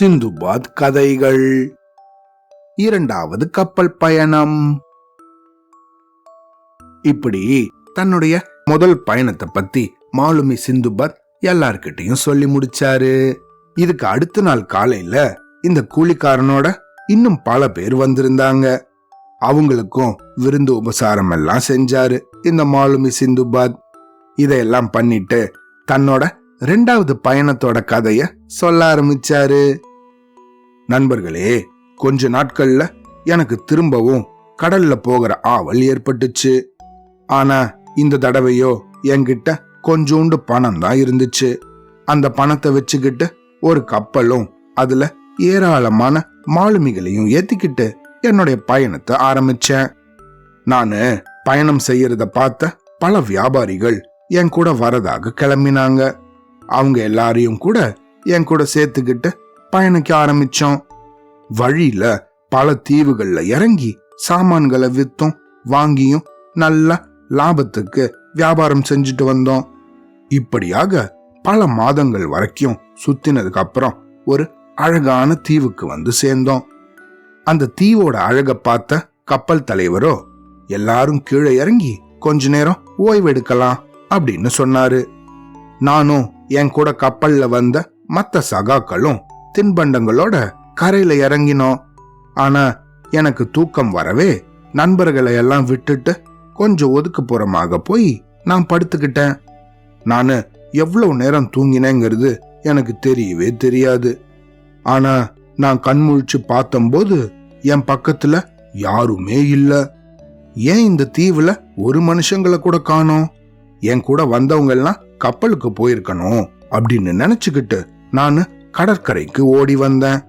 சிந்துபாத் கதைகள். இரண்டாவது கப்பல் பயணம். இப்படி தன்னுடைய முதல் பயணத்தை பத்தி மாலுமி சிந்துபாத் எல்லார்கிட்டையும் சொல்லி முடிச்சாரு. இதுக்கு அடுத்த நாள் காலையில இந்த கூலிக்காரனோட இன்னும் பல பேர் வந்திருந்தாங்க. அவங்களுக்கும் விருந்து உபசாரம் எல்லாம் செஞ்சாரு இந்த மாலுமி சிந்துபாத். இதையெல்லாம் பண்ணிட்டு தன்னோட ரெண்டாவது பயணத்தோட கதைய சொல்ல ஆரம்பிச்சாரு. நண்பர்களே கொஞ்ச நாட்கள்ல எனக்கு திரும்பவும் கடல்ல போகிற ஆவல் ஏற்பட்டுச்சு. ஆனா இந்த தடவையோ என்கிட்ட கொஞ்சோண்டு பணம் தான் இருந்துச்சு. அந்த பணத்தை வச்சுக்கிட்டு ஒரு கப்பலும் அதுல ஏராளமான மாலுமிகளையும் ஏத்திக்கிட்டு என்னுடைய பயணத்தை ஆரம்பிச்சேன். நானு பயணம் செய்யறத பார்த்த பல வியாபாரிகள் என் கூட வரதாக கிளம்பினாங்க. அவங்க எல்லாரையும் கூட என் கூட சேர்த்துக்கிட்டு பயணிக்க ஆரம்பிச்சோம். வழியில பல தீவுகள்ல இறங்கி சாமான்களை வித்தும் வாங்கியும் நல்ல லாபத்துக்கு வியாபாரம் செஞ்சுட்டு வந்தோம். இப்படியாக பல மாதங்கள் வரைக்கும் சுத்தினதுக்கு அப்புறம் ஒரு அழகான தீவுக்கு வந்து சேர்ந்தோம். அந்த தீவோட அழக பார்த்த கப்பல் தலைவரோ எல்லாரும் கீழே இறங்கி கொஞ்ச நேரம் ஓய்வெடுக்கலாம் அப்படின்னு சொன்னாரு. நானும் என் கூட கப்பல்ல வந்த மத்த சகாக்களும் தின்பண்டங்களோட கரையில இறங்கினோம். ஆனா எனக்கு தூக்கம் வரவே நண்பர்களை எல்லாம் விட்டுட்டு கொஞ்சம் ஒதுக்குப்புறமாக போய் நான் படுத்துக்கிட்டேன். நானு எவ்வளவு நேரம் தூங்கினேங்கிறது எனக்கு தெரியவே தெரியாது. ஆனா நான் கண்முழிச்சு பார்த்தம்போது என் பக்கத்துல யாருமே இல்ல. ஏன் இந்த தீவுல ஒரு மனுஷங்களை கூட காணோம்? என் கூட வந்தவங்க எல்லாம் கப்பலுக்கு போயிருக்கணும் அப்படின்னு நினைச்சுக்கிட்டு நான் கடற்கரைக்கு ஓடி வந்தேன்.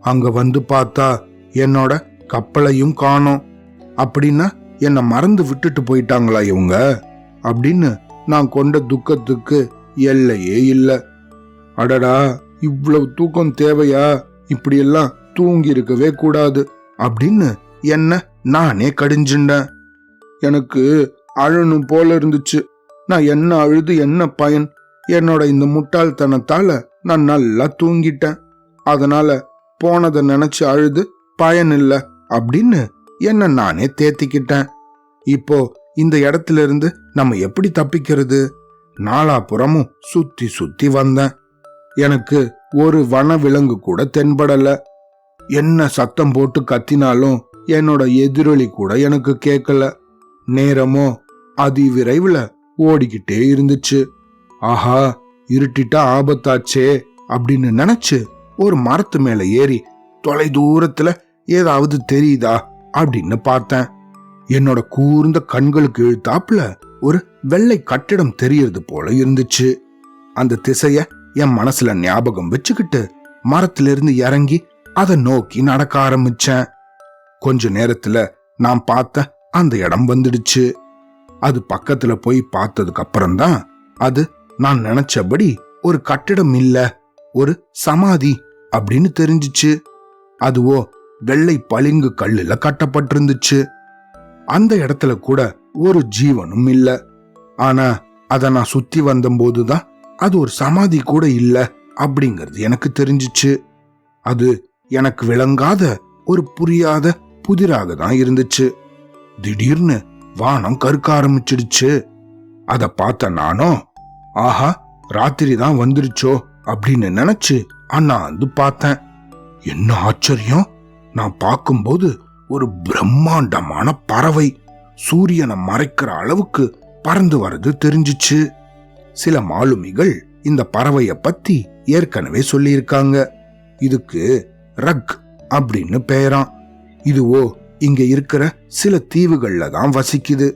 அங்க வந்து பார்த்தா என்னோட கப்பலையும் காணோம். அப்படின்னா என்னை மறந்து விட்டுட்டு போயிட்டாங்களா இவங்க? அப்படின்னு நான் கொண்ட துக்கத்துக்கு எல்லையே இல்லை. அடடா இவ்வளவு தூக்கம் தேவையா? இப்படியெல்லாம் தூங்கி இருக்கவே கூடாது அப்படின்னு என்ன நானே கடிஞ்சுண்டேன் எனக்கு அழணும் போல இருந்துச்சு. நான் என்ன அழுது என்ன பயன்? என்னோட இந்த முட்டாள்தனத்தால நான் நல்லா தூங்கிட்டேன். அதனால போனதை நினைச்சு அழுது பயன் இல்ல அப்படின்னு என்ன நானே தேத்திக்கிட்டேன். இப்போ இந்த இடத்துல இருந்து நம்ம எப்படி தப்பிக்கிறது? நாலாபுறமும் சுத்தி சுத்தி வந்தேன். எனக்கு ஒரு வன விலங்கு கூட தென்படல. என்ன சத்தம் போட்டு கத்தினாலும் என்னோட எதிரொலி கூட எனக்கு கேட்கல. நேரமோ அதிவிரைவில் ஓடிக்கிட்டே இருந்துச்சு. ஆஹா இருட்டிட்டா ஆபத்தாச்சே அப்படின்னு நினைச்சு ஒரு மரத்து மேல ஏறி தொலை தூரத்துல ஏதாவது தெரியுதா அப்படின்னு பார்த்தேன். என்னோட கூர்ந்த கண்களுக்கு இழுத்தாப்புல ஒரு வெள்ளை கட்டிடம் தெரியறது போல இருந்துச்சு. அந்த திசைய என் மனசுல ஞாபகம் வச்சுக்கிட்டு மரத்திலிருந்து இறங்கி அதை நோக்கி நடக்க ஆரம்பிச்சேன். கொஞ்ச நேரத்துல நான் பார்த்த அந்த இடம் வந்துடுச்சு. அது பக்கத்துல போய் பார்த்ததுக்கு அப்புறம்தான் அது நான் நினைச்சபடி ஒரு கட்டிடம் இல்ல ஒரு சமாதி அப்படின்னு தெரிஞ்சுச்சு. அதுவோ வெள்ளை பளிங்கு கல்லுல கட்டப்பட்டிருந்துச்சு. அந்த இடத்துல கூட ஒரு ஜீவனும் இல்ல. ஆனா அத நான் சுத்தி வந்தபோதுதான் அது ஒரு சமாதி கூட இல்ல அப்படிங்கிறது எனக்கு தெரிஞ்சிச்சு. அது எனக்கு விளங்காத ஒரு புரியாத புதிராக தான் இருந்துச்சு. திடீர்னு வானம் கருக்க ஆரம்பிச்சிடுச்சு. அத பார்த்த நானும் ஆஹா ராத்திரி தான் வந்துருச்சோ அப்படின்னு நினைச்சு அண்ணாந்து பார்த்தேன். என்ன ஆச்சரியம்! நான் பார்க்கும்போது ஒரு பிரம்மாண்டமான பறவை சூரியனை மறைக்கிற அளவுக்கு பறந்து வர்றது தெரிஞ்சுச்சு. சில மாலுமிகள் இந்த பறவைய பத்தி ஏற்கனவே சொல்லியிருக்காங்க. இதுக்கு ரக் அப்படின்னு பெயராம். இதுவோ இங்க இருக்கிற சில தீவுகள்ல தான் வசிக்குது.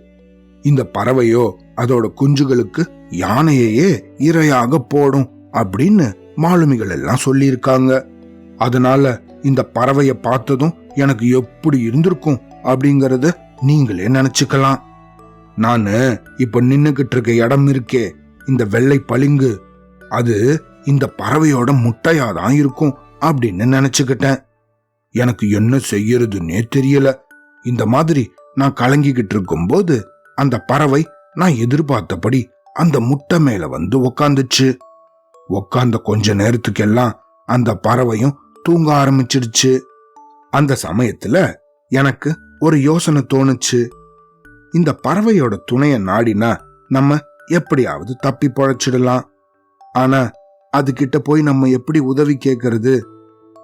இந்த பறவையோ அதோட குஞ்சுகளுக்கு யானையையே இரையாக போடும் அப்படின்னு மாலுமிகள் எல்லாம் சொல்லியிருக்காங்க. அதனால இந்த பறவைய பார்த்ததும் எனக்கு எப்படி இருந்திருக்கும் அப்படிங்கறத நீங்களே நினைச்சுக்கலாம். நானு இப்ப நின்னுகிட்டு இருக்க இடம் இருக்கே இந்த வெள்ளை பளிங்கு. அது இந்த பறவையோட முட்டையாதான் இருக்கும் அப்படின்னு நினைச்சுக்கிட்டேன். எனக்கு என்ன செய்யறதுன்னே தெரியல. இந்த மாதிரி நான் கலங்கிக்கிட்டு இருக்கும்போது அந்த பறவை நான் எதிர்பார்த்தபடி அந்த முட்டை மேல வந்து உக்காந்துச்சு. உக்காந்த கொஞ்ச நேரத்துக்கெல்லாம் அந்த பறவையும் தூங்க ஆரம்பிச்சிடுச்சு அந்த சமயத்துல எனக்கு ஒரு யோசனை தோணுச்சு. இந்த பறவையோட துணைய நாடினா நம்ம எப்படியாவது தப்பி பொழைச்சிடலாம். ஆனா அதுகிட்ட போய் நம்ம எப்படி உதவி கேட்கறது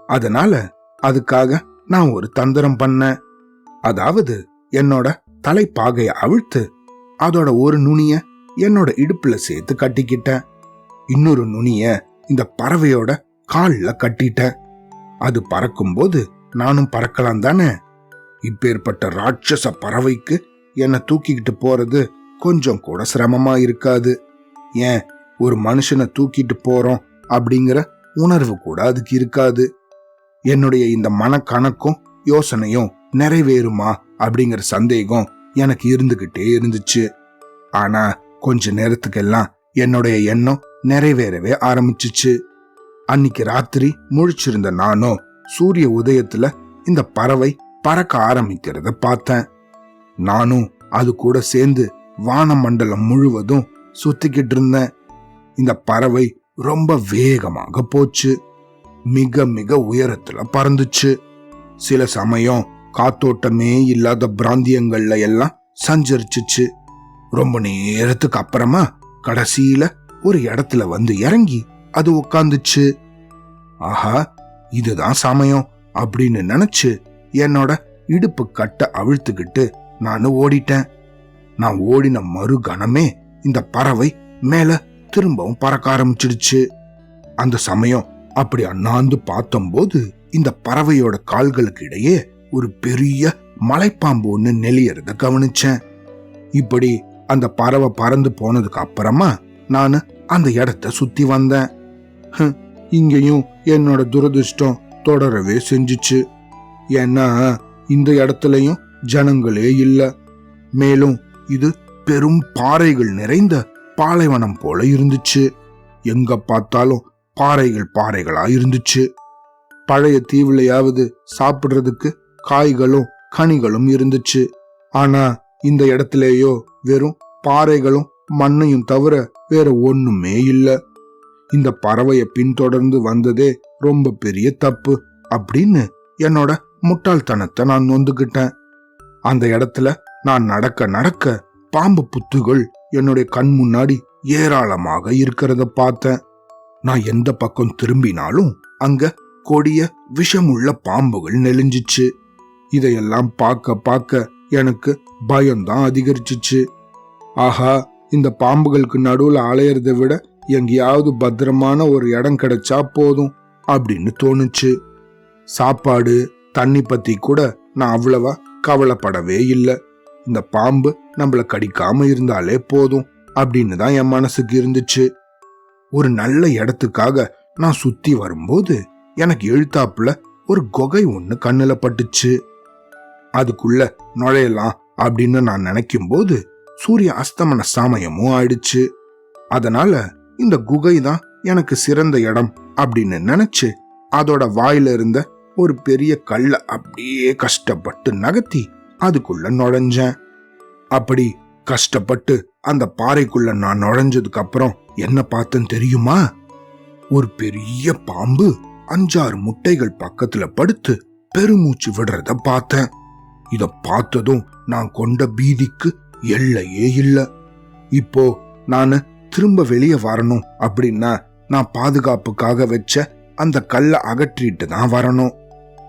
அதனால அதுக்காக நான் ஒரு தந்திரம் பண்ணேன் அதாவது என்னோட தலைப்பாகைய அவிழ்த்து அதோட ஒரு நுனிய என்னோட இடுப்புல சேர்த்து கட்டிக்கிட்டேன். இன்னொரு நுனிய இந்த பறவையோட காலில் கட்டிட்டேன். அது பறக்கும்போது நானும் பறக்கலாம் தானே? இப்பேற்பட்ட ராட்சச பறவைக்கு என்னை தூக்கிக்கிட்டு போறது கொஞ்சம் கூட சிரமமா இருக்காது. ஏன் ஒரு மனுஷனை தூக்கிட்டு போறோம் அப்படிங்கிற உணர்வு கூட அதுக்கு இருக்காது. என்னுடைய இந்த மனக்கணக்கும் யோசனையும் நிறைவேறுமா அப்படிங்கிற சந்தேகம் எனக்கு இருந்துகிட்டே இருந்துச்சு. ஆனா கொஞ்ச நேரத்துக்கெல்லாம் என்னுடைய எண்ணம் நிறைவேறவே ஆரம்பிச்சிச்சு. அன்னைக்கு ராத்திரி முழிச்சிருந்த நானும் சூரிய உதயத்துல இந்த பறவை பறக்க ஆரம்பிக்கிறத பார்த்தேன். நானும் அது கூட சேர்ந்து வானமண்டலம் முழுவதும் சுத்திக்கிட்டு இருந்தேன். இந்த பறவை ரொம்ப வேகமாக போச்சு. மிக மிக உயரத்துல பறந்துச்சு. சில சமயம் காத்தோட்டமே இல்லாத பிராந்தியங்கள்ல எல்லாம் சஞ்சரிச்சுச்சு. ரொம்ப நேரத்துக்கு அப்புறமா கடைசியில ஒரு இடத்துல வந்து இறங்கி அது உட்காந்துச்சு ஆஹா இதுதான் சமயம் அப்படின்னு நினைச்சு என்னோட இடுப்பு கட்ட அவிழ்த்துக்கிட்டு நான் ஓடிட்டேன். நான் ஓடின மறு கணமே இந்த பறவை மேல திரும்பவும் பறக்க ஆரம்பிச்சிடுச்சு. அந்த சமயம் அப்படி அண்ணாந்து பார்த்தம்போது இந்த பறவையோட கால்களுக்கு இடையே ஒரு பெரிய மலைப்பாம்பு ஒன்று நெளியறத கவனிச்சேன். இப்படி அந்த பறவை பறந்து போனதுக்கு அப்புறமா நான் அந்த இடத்த சுத்தி வந்தேன். இங்கேயும் என்னோட துரதிர்ஷ்டம் தொடரவே செஞ்சுச்சு. ஏன்னா இந்த இடத்துலயும் ஜனங்களே இல்ல. மேலும் இது பெரும் பாறைகள் நிறைந்த பாலைவனம் போல இருந்துச்சு. எங்க பார்த்தாலும் பாறைகள் பாறைகளா இருந்துச்சு. பழைய தீவுலையாவது சாப்பிடுறதுக்கு காய்களும் கனிகளும் இருந்துச்சு. ஆனா இந்த இடத்துலயோ வெறும் பாறைகளும் மண்ணையும் தவிர வேற ஒண்ணுமே இல்ல. இந்த பறவையை பின்தொடர்ந்து வந்ததே ரொம்ப பெரிய தப்பு அப்படின்னு என்னோட முட்டாள்தனத்தை நான் நொந்துக்கிட்டேன். அந்த இடத்துல நான் நடக்க நடக்க பாம்பு புத்துகள் என்னுடைய கண் முன்னாடி ஏராளமாக இருக்கிறத பார்த்தேன். நான் எந்த பக்கம் திரும்பினாலும் அங்க கொடிய விஷமுள்ள பாம்புகள் நெளிஞ்சிச்சு. இதையெல்லாம் பார்க்க பார்க்க எனக்கு பயம்தான் அதிகரிச்சிச்சு. ஆஹா இந்த பாம்புகளுக்கு நடுவுல அலையறதை விட எங்கேயாவது பத்திரமான ஒரு இடம் கிடைச்சா போதும் அப்படின்னு தோணுச்சு. சாப்பாடு தண்ணி பத்தி கூட நான் அவ்வளவா கவலைப்படவே இல்லை. இந்த பாம்பு நம்மள கடிக்காம இருந்தாலே போதும் அப்படின்னு தான் என் மனசுக்கு இருந்துச்சு. ஒரு நல்ல இடத்துக்காக நான் சுத்தி வரும்போது எனக்கு எழுத்தாப்புல ஒரு குகை ஒண்ணு கண்ணுல பட்டுச்சு. அதுக்குள்ள நுழையலாம் அப்படின்னு நான் நினைக்கும் போது சூரிய அஸ்தமன சமயமும் ஆயிடுச்சு. அதனால இந்த குகை தான் எனக்கு சிறந்த இடம் அப்படின்னு நினைச்சு அதோட வாயில இருந்த ஒரு பெரிய கல்லை அப்படியே கஷ்டப்பட்டு நகர்த்தி அதுக்குள்ள நுழைஞ்சேன். அப்படி கஷ்டப்பட்டு அந்த பாறைக்குள்ள நான் நுழைஞ்சதுக்கு அப்புறம் என்ன பார்த்தேன்னு தெரியுமா? ஒரு பெரிய பாம்பு அஞ்சாறு முட்டைகள் பக்கத்துல படுத்து பெருமூச்சு விடுறத பார்த்தேன். இத பார்த்ததும் நான் கொண்ட பீதிக்கு எல்லையே இல்ல. இப்போ நான் திரும்ப வெளியே வரணும் அப்படின்னா நான் பாதுகாப்புக்காக வச்ச அந்த கல்லை அகற்றிட்டு தான் வரணும்.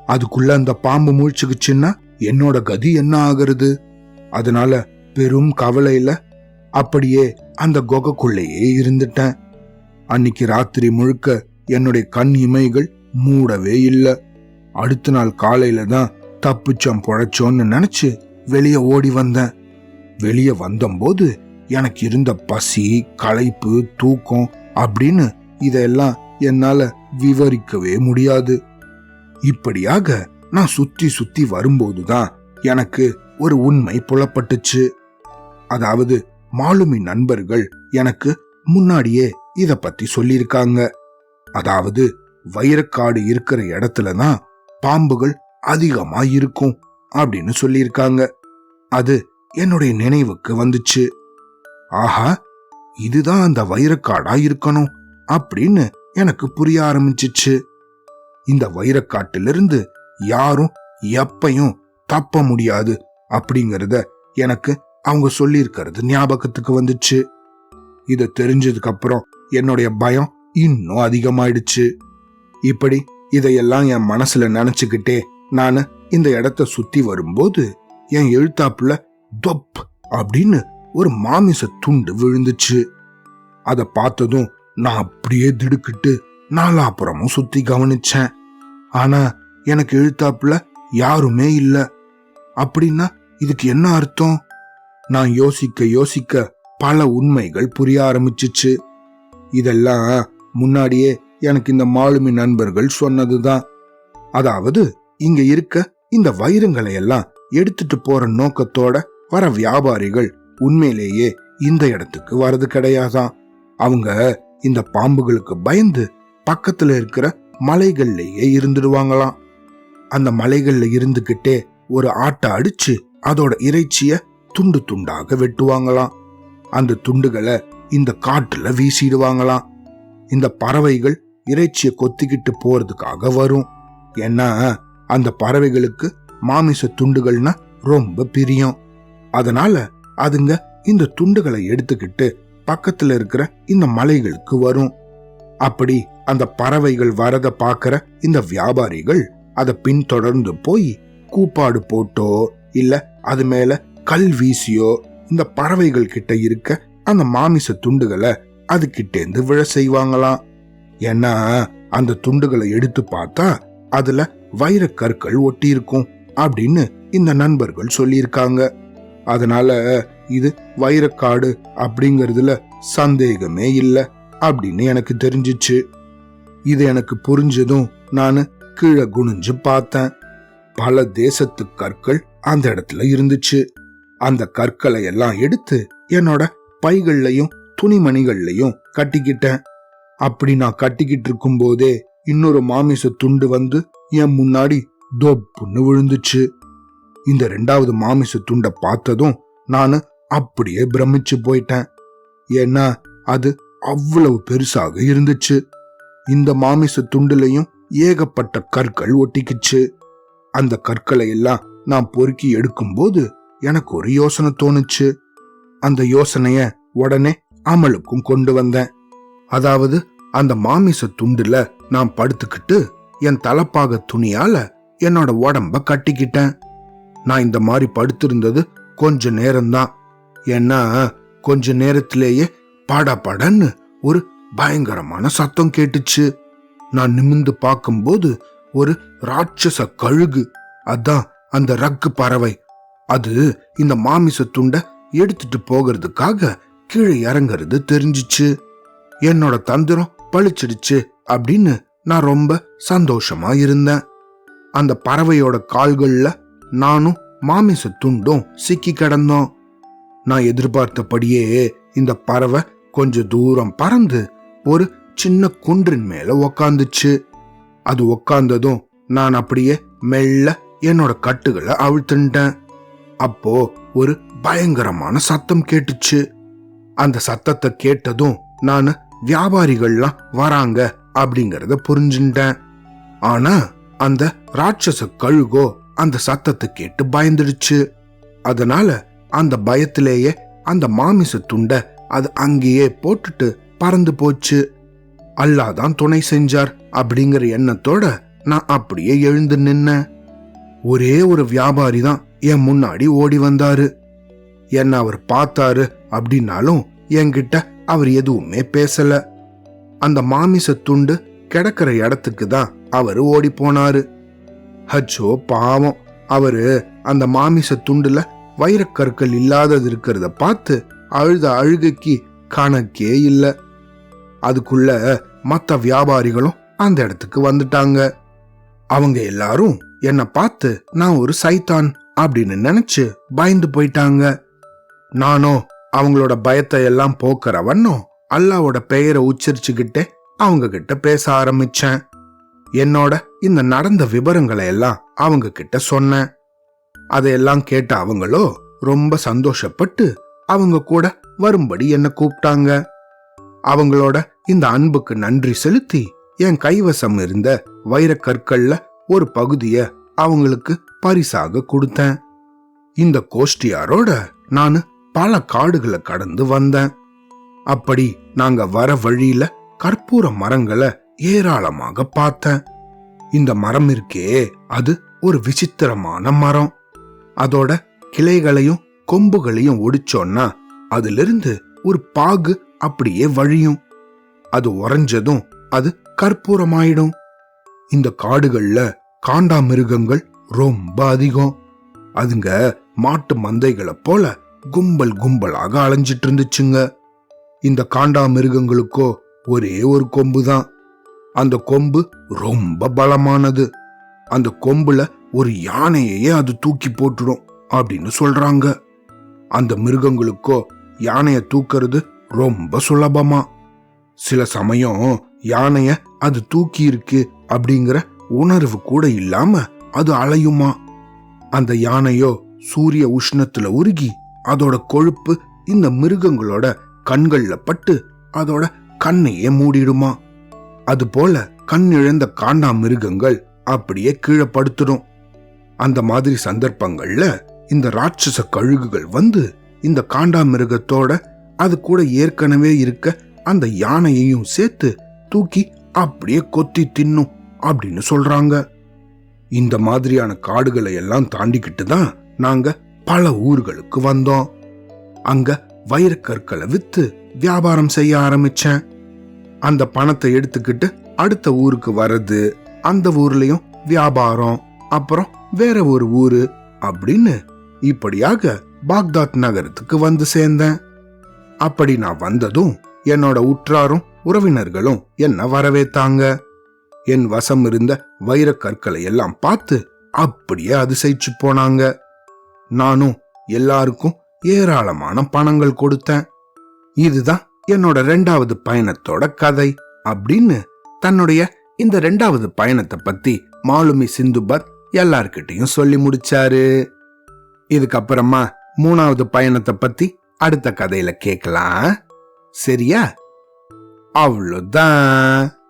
அதுக்குள்ள அந்த பாம்பு முழிச்சுக்குச்சுன்னா என்னோட கதி என்ன ஆகுறது? அதனால பெரும் கவலையில அப்படியே அந்த குகைக்குள்ளேயே இருந்துட்டேன். அன்னைக்கு ராத்திரி முழுக்க என்னுடைய கண் இமைகள் மூடவே இல்லை. அடுத்த நாள் காலையில தான் தப்பிச்சோம் பொழைச்சோன்னு நினைச்சு வெளியே ஓடி வந்தேன். வெளியே வந்தபோது எனக்கு இருந்த பசி களைப்பு தூக்கம் அப்படின்னு இதெல்லாம் என்னால விவரிக்கவே முடியாது. இப்படியாக நான் சுத்தி சுத்தி வரும்போதுதான் எனக்கு ஒரு உண்மை புலப்பட்டுச்சு. அதாவது மாலுமி நண்பர்கள் எனக்கு முன்னாடியே இத பத்தி சொல்லியிருக்காங்க அதாவது வைரக்காடு இருக்கிற இடத்துல தான் பாம்புகள் அதிகமா இருக்கும் அப்படின்னு சொல்லியிருக்காங்க அது என்னுடைய நினைவுக்கு வந்துச்சு. ஆஹா இதுதான் அந்த வைரக்காடா இருக்கணும் அப்படின்னு எனக்கு புரிய ஆரம்பிச்சிச்சு. இந்த வைரக்காட்டிலிருந்து யாரும் எப்பையும் தப்ப முடியாது அப்படிங்கறத எனக்கு அவங்க சொல்லியிருக்கிறது ஞாபகத்துக்கு வந்துச்சு. இதை தெரிஞ்சதுக்கு அப்புறம் என்னுடைய பயம் இன்னும் அதிகமாயிடுச்சு. இப்படி இதையெல்லாம் என் மனசுல நினைச்சுக்கிட்டே நான் இந்த இடத்த சுத்தி வரும்போது என் எழுத்தாப்புல தொப் அப்படின்னு ஒரு மாமிச துண்டு விழுந்துச்சு. அதை பார்த்ததும் நான் அப்படியே திடுக்கிட்டு நாலாப்புறமும் சுத்தி கவனிச்சேன். ஆனா எனக்கு எழுத்தாப்புல யாருமே இல்ல. அப்படின்னா இதுக்கு என்ன அர்த்தம்? நான் யோசிக்க யோசிக்க பல உண்மைகள் புரிய ஆரம்பிச்சிச்சு. இதெல்லாம் முன்னாடியே எனக்கு இந்த மாலுமி நண்பர்கள் சொன்னதுதான். அதாவது இங்க இருக்க இந்த வைரங்களை எல்லாம் எடுத்துட்டு போற நோக்கத்தோட வர வியாபாரிகள் உண்மையிலேயே இந்த இடத்துக்கு வரது கிடையாதான். அவங்க இந்த பாம்புகளுக்கு பயந்து பக்கத்துல இருக்கிற மலைகள்லயே இருந்துடுவாங்களாம். அந்த மலைகள்ல இருந்துகிட்டே ஒரு ஆட்டை அடிச்சு அதோட இறைச்சிய துண்டு துண்டாக வெட்டுவாங்களாம். அந்த துண்டுகளை இந்த காட்டுல வீசிடுவாங்களாம். இந்த பறவைகள் இறைச்சியை கொத்திக்கிட்டு போறதுக்காக வரும். ஏன்னா அந்த பறவைகளுக்கு மாமிச துண்டுகள்னா ரொம்ப பிரியம். அதனால அதுங்க இந்த துண்டுகளை எடுத்துக்கிட்டு பக்கத்துல இருக்கிற இந்த மலைகளுக்கு வரும். அப்படி அந்த பறவைகள் வரத பாக்குற இந்த வியாபாரிகள் அதை பின்தொடர்ந்து போய் கூப்பாடு போட்டோ இல்ல அது மேல கல் வீசியோ இந்த பறவைகள் கிட்ட இருக்க அந்த மாமிச துண்டுகளை அது கிட்டேந்து விழ செய்வாங்களாம். ஏன்னா அந்த துண்டுகளை எடுத்து பார்த்தா அதுல வைரக்கற்கள் ஒட்டி இருக்கும் அப்படின்னு இந்த நண்பர்கள் சொல்லியிருக்காங்க. அதனால இது வைரக்காடு அப்படிங்கறதுல சந்தேகமே இல்ல அப்படின்னு எனக்கு தெரிஞ்சிச்சு. இது எனக்கு புரிஞ்சதும் நான் கீழே குனிஞ்சு பார்த்தேன். பல தேசத்து கற்கள் அந்த இடத்துல இருந்துச்சு. அந்த கற்களை எல்லாம் எடுத்து என்னோட பைகள்லையும் துணிமணிகள்லையும் கட்டிக்கிட்டேன். அப்படி நான் கட்டிக்கிட்டு இருக்கும் போதே இன்னொரு மாமிச துண்டு வந்து என் முன்னாடி தொப்புன்னு விழுந்துச்சு. இந்த ரெண்டாவது மாமிச துண்டை பார்த்ததும் நான் அப்படியே பிரமிச்சு போயிட்டேன். ஏன்னா அது அவ்வளவு பெருசாக இருந்துச்சு. இந்த மாமிச துண்டுலையும் ஏகப்பட்ட கற்கள் ஒட்டிக்கிச்சு. அந்த கற்களை எல்லாம் நான் பொறுக்கி எடுக்கும்போது எனக்கு ஒரு யோசனை தோணுச்சு. அந்த யோசனைய உடனே அமலுக்கும் கொண்டு வந்தேன். அதாவது அந்த மாமிச துண்டுல நான் படுத்துக்கிட்டு என் தலப்பாக துணியால என்னோட உடம்ப கட்டிக்கிட்டேன். நான் இந்த மாதிரி படுத்திருந்தது கொஞ்ச நேரம்தான். ஏன்னா கொஞ்ச நேரத்திலேயே படபடன்னு ஒரு பயங்கரமான சத்தம் கேட்டுச்சு. நான் நிமிந்து பார்க்கும்போது ஒரு ராட்சச கழுகு. அதான் அந்த ரக்கு பறவை. அது இந்த மாமிச துண்டை எடுத்துட்டு போகிறதுக்காக கீழே இறங்குறது தெரிஞ்சிச்சு. என்னோட தந்திரம் பழிச்சிடுச்சு அப்படின்னு நான் ரொம்ப சந்தோஷமா இருந்தேன். அந்த பறவையோட கால்கள்ல நானும் மாமிச துண்டும் சிக்கி கிடந்தோம். நான் எதிர்பார்த்தபடியே இந்த பறவை கொஞ்ச தூரம் பறந்து ஒரு சின்ன குன்றின் மேல உக்காந்துச்சு. அது உக்காந்ததும் நான் அப்படியே மெல்ல என்னோட கட்டுகளை அவிழ்த்துட்டேன் அப்போ ஒரு பயங்கரமான சத்தம் கேட்டுச்சு. அந்த சத்தத்தை கேட்டதும் நான் வியாபாரிகள்லாம் வராங்க அப்படிங்கறத புரிஞ்சுட்டேன் ஆனா அந்த ராட்சச கழுகோ அந்த சத்தத்தை கேட்டு பயந்துடுச்சு. அதனால அந்த பயத்திலேயே அந்த மாமிச துண்ட அது அங்கேயே போட்டுட்டு பறந்து போச்சு. அல்லாதான் துணை செஞ்சார் அப்படிங்கிற எண்ணத்தோட நான் அப்படியே எழுந்து நின்னேன். ஒரே ஒரு வியாபாரி தான் என் முன்னாடி ஓடி வந்தாரு. என்ன அவர் பார்த்தாரு அப்படின்னாலும் என்கிட்ட அவர் எதுவுமே பேசல. அந்த மாமிச துண்டு கிடக்கிற இடத்துக்கு தான் அவர் ஓடி போனாரு. ஹச்சோ பாவம். அவரு அந்த மாமிச துண்டுல வைரக்கற்கள் இல்லாதது இருக்கிறத பார்த்து அழுத அழுகைக்கு கணக்கே இல்ல. அதுக்குள்ள மத்த வியாபாரிகளும் அந்த இடத்துக்கு வந்துட்டாங்க. அவங்க எல்லாரும் என்னை பார்த்து நான் ஒரு சைத்தான். அப்படின்னு நினைச்சு பயந்து போயிட்டாங்க. நானும் அவங்களோட பயத்தை எல்லாம் போக்குற வண்ணம் அல்லாவோட பெயரை உச்சரிச்சுக்கிட்டே அவங்க கிட்ட பேச ஆரம்பிச்சேன். என்னோட இந்த நடந்த விவரங்களை எல்லாம் அவங்க கிட்ட சொன்னேன். அதையெல்லாம் கேட்ட அவங்களோ ரொம்ப சந்தோஷப்பட்டு அவங்க கூட வரும்படி என்ன கூப்பிட்டாங்க. அவங்களோட இந்த அன்புக்கு நன்றி செலுத்தி என் கைவசம் இருந்த வைரக்கற்கள்ல ஒரு பகுதிய அவங்களுக்கு பரிசாக கொடுத்தேன். இந்த கோஷ்டியாரோட நான் பல காடுகளை கடந்து வந்தேன். அப்படி நாங்க வர வழியில கற்பூர மரங்களை ஏராளமாக பார்த்தேன். இந்த மரம் இருக்கே அது ஒரு விசித்திரமான மரம். அதோட கிளைகளையும் கொம்புகளையும் ஒடிச்சோன்னா அதிலிருந்து ஒரு பாகு அப்படியே வழியும். அது உறைஞ்சதும் அது கற்பூரமாயிடும். இந்த காடுகள்ல காண்டாமிருகங்கள் ரொம்ப அதிகம். அதுங்க மாட்டு மந்தைகளை போல கும்பல் கும்பலாக அலைஞ்சிட்டு இருந்துச்சுங்க. இந்த காண்டா மிருகங்களுக்கோ ஒரே ஒரு கொம்பு தான் அந்த கொம்பு ரொம்ப பலமானது. அந்த கொம்புல ஒரு யானையையே அது தூக்கி போட்டுடும் அப்படின்னு சொல்றாங்க. அந்த மிருகங்களுக்கோ யானைய தூக்குறது ரொம்ப சுலபமா. சில சமயம் யானைய அது தூக்கி இருக்கு அப்படிங்கிற உணர்வு கூட இல்லாம அது அலையுமா? அந்த யானையோ சூரிய உஷ்ணத்துல உருகி அதோட கொழுப்பு இந்த மிருகங்களோட கண்கள்ல பட்டு அதோட கண்ணையே மூடிடுமா? அது போல கண் இழந்த காண்டா மிருகங்கள் அப்படியே கீழே படுத்துடும். அந்த மாதிரி சந்தர்ப்பங்கள்ல இந்த ராட்சச கழுகுகள் வந்து இந்த காண்டா மிருகத்தோட அது கூட ஏற்கனவே இருக்க அந்த யானையையும் சேர்த்து தூக்கி அப்படியே கொத்தி தின்னும் அப்படின்னு சொல்றாங்க. இந்த மாதிரியான காடுகளை எல்லாம் தாண்டிக்கிட்டு தான் நாங்க பல ஊர்களுக்கு வந்தோம். அங்க வைரக்கற்களை வித்து வியாபாரம் செய்ய ஆரம்பிச்சேன். அந்த பணத்தை எடுத்துக்கிட்டு அடுத்த ஊருக்கு வர்றது அந்த ஊர்லயும் வியாபாரம் அப்புறம் வேற ஒரு ஊரு அப்படின்னு இப்படியாக பாக்தாத் நகரத்துக்கு வந்து சேர்ந்தேன். அப்படி நான் வந்ததும் என்னோட உற்றாரும் உறவினர்களும் என்ன வரவேத்தாங்க. என் வசம் இருந்த வைரக்கற்களை எல்லாம் பார்த்து அப்படியே அதிசயிச்சு போனாங்க. நானும் எல்லாருக்கும் ஏராளமான பணங்கள் கொடுத்தேன். இதுதான் என்னோட ரெண்டாவது பயணத்தோட கதை அப்படின்னு தன்னுடைய இந்த ரெண்டாவது பயணத்தை பத்தி மாலுமி சிந்துபத் எல்லார்கிட்டையும் சொல்லி முடிச்சாரு. இதுக்கப்புறமா மூணாவது பயணத்தை பத்தி அடுத்த கதையில கேட்கலாம் சரியா? அவ்வளோதான்.